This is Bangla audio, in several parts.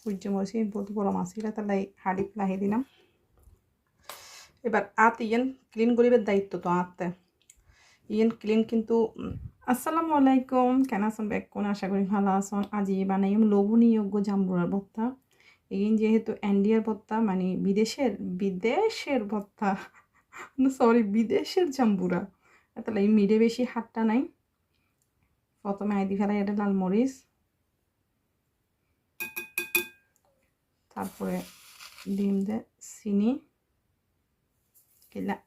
সূর্য মরিচি বহুত গরম আছিল তাহলে হাড়ি লাহি দিলাম। এবার আত ইয়েন ক্লিন করিবার দায়িত্ব তো আতে। ইয়েন ক্লিন কিন্তু আসসালামু আলাইকুম, কেন আছেন কোন আশা করি ভালো আছেন? আজি বানাইম লবণীয়োগ্য জাম্বুরার ভত্তা ইন যেহেতু ইন্ডিয়ার ভত্তা মানে বিদেশের বিদেশের ভত্তা সরি বিদেশের জাম্বুরা। তাহলে এই মিডে বেশি হাটটা নাই। প্রথমে আইদি ফেলাই এটা লাল মরিচ। তারপরে ডিম দে, চিনি।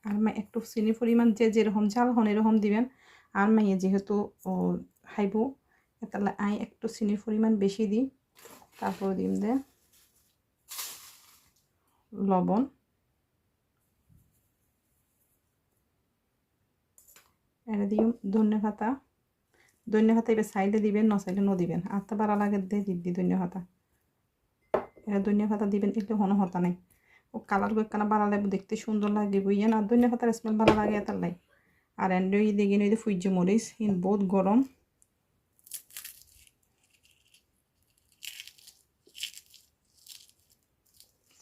আর মা একটু চিনি পরিমাণ যে যেরকম ঝাল হন এরকম দিবেন। আর মাইয়ে যেহেতু খাইব, তাহলে আই একটু চিনির পরিমাণ বেশি দিই। তারপর দিম দে। লবণ। এটা দিম ধনে পাতা। ধনে পাতা এবার সাইডে দিবেন, ন সাইডে ন দিবেন। আত্মা বাড়া লাগে দে দিবি ধনে পাতা। ধনিয়া পাতা দিবেন এলে কোনো হতা নাই। ও কালার একখানা ভালো লাগবে, দেখতে সুন্দর লাগে বুঝিয়ে না ধনিয়া পাতার স্মেল ভালো লাগে তার লাই। আর এন্ড ওই দেখি নই ফুজ্য মরিচ ইন বহুত গরম।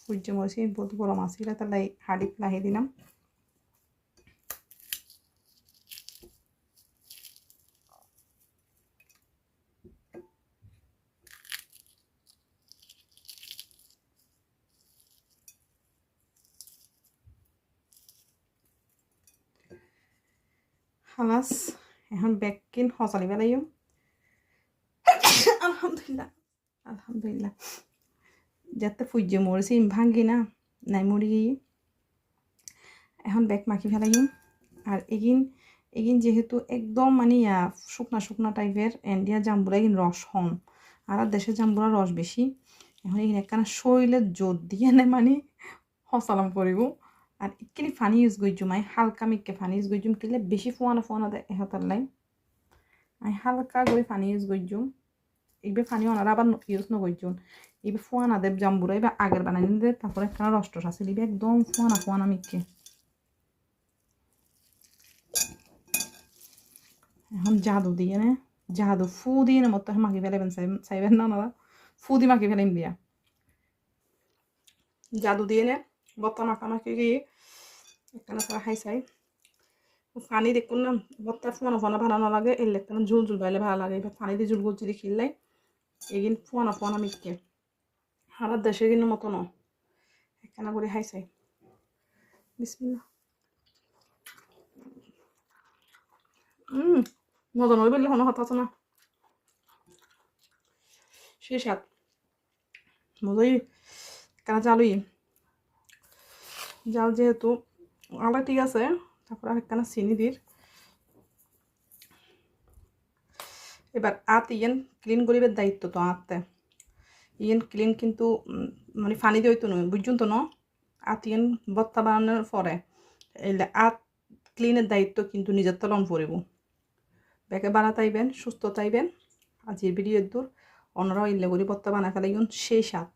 ফুজ্য মরিচ বহুত গরম আসি তার লাই হাড়ি লাহি দিলাম। হালাস এখন ব্যাগ কিন হসালি বেলাইও আলহামদুলিল্লাহ আলহামদুলিল্লাহ। যাতে ফুজ্য মরেছি ভাঙ্গি না, নাই মরি গিয়ে এখন ব্যাগ মাখি ফেলাইম আর এগিন এগিন যেহেতু একদম মানে শুকনা শুকনা টাইপের ইন্ডিয়া জাম্বুরা এগিন রস হন আর দেশের জাম্বুরা রস বেশি এখন এগিন একখানা শরীরের জোর দিয়ে নে মানে হসালাম করিব আর ইকিনি ফানি ইউজ করছুম আই হালকা মিক্কে ফানি ইউজ করছুম কিলে বেশি ফোয়ানো ফোয়ানো দেয় এহতার লাই আই হালকা করে ফানি ইউজ করছুম এইবার ফানি অনার আবার ইউজ নকরছুন এইবার ফোয়ানা দেব জাম্বুরা এবার আগের বানাই দে তারপরে একখানা রষ্ট আছে এবার একদম ফোয়ানা ফোয়ানা মিক্কে এখন জাদু দিয়ে নে জাদু ফু দিয়ে নে মতো মাখি ফেলাবেন চাইবেন না ওনারা ফু দিয়ে মাখি ফেলেন দিয়া। জাদু দিয়ে নে বত্তা মাখা মাখি গিয়ে একখানা সারা খাই চাই। পানি দেখুন না বত্তা ফোয়ানো ফোয়ানো ভালো না লাগে এলে একখানা ঝুল ঝুল বাইলে ভালো লাগে। এবার পানি দিয়ে ঝুল গুল যদি খিললাই এগিন ফোয়ানো ফোয়ানো মিটকে। হারার দেশে কিন্তু মতো ন। একখানা করে খাই চাই। বিসমিল্লা হুম মজা নয় বললে কোনো কথা আছে না সে সাত মজাই কেন জালুই জাল যেহেতু আলা ঠিক আছে, তারপর আরেকখানা চিনি দির এবার আত ইয়েন ক্লিন করিবার দায়িত্ব তো আতে। ইয়েন ক্লিন কিন্তু মানে ফানি দিয়ে হইতো নয় বুঝুন তো ন? আত ইয়েন বত্তা বানানোর পরে, এলে আত ক্লিনের দায়িত্ব কিন্তু নিজের তলন পড়িব ব্যাকে বানা তাইবেন সুস্থ তাইবেন আজির ভিডিওর দূর, অন্যরাও ইল্লে করি বত্তা বানা ফেলাই সেই সাত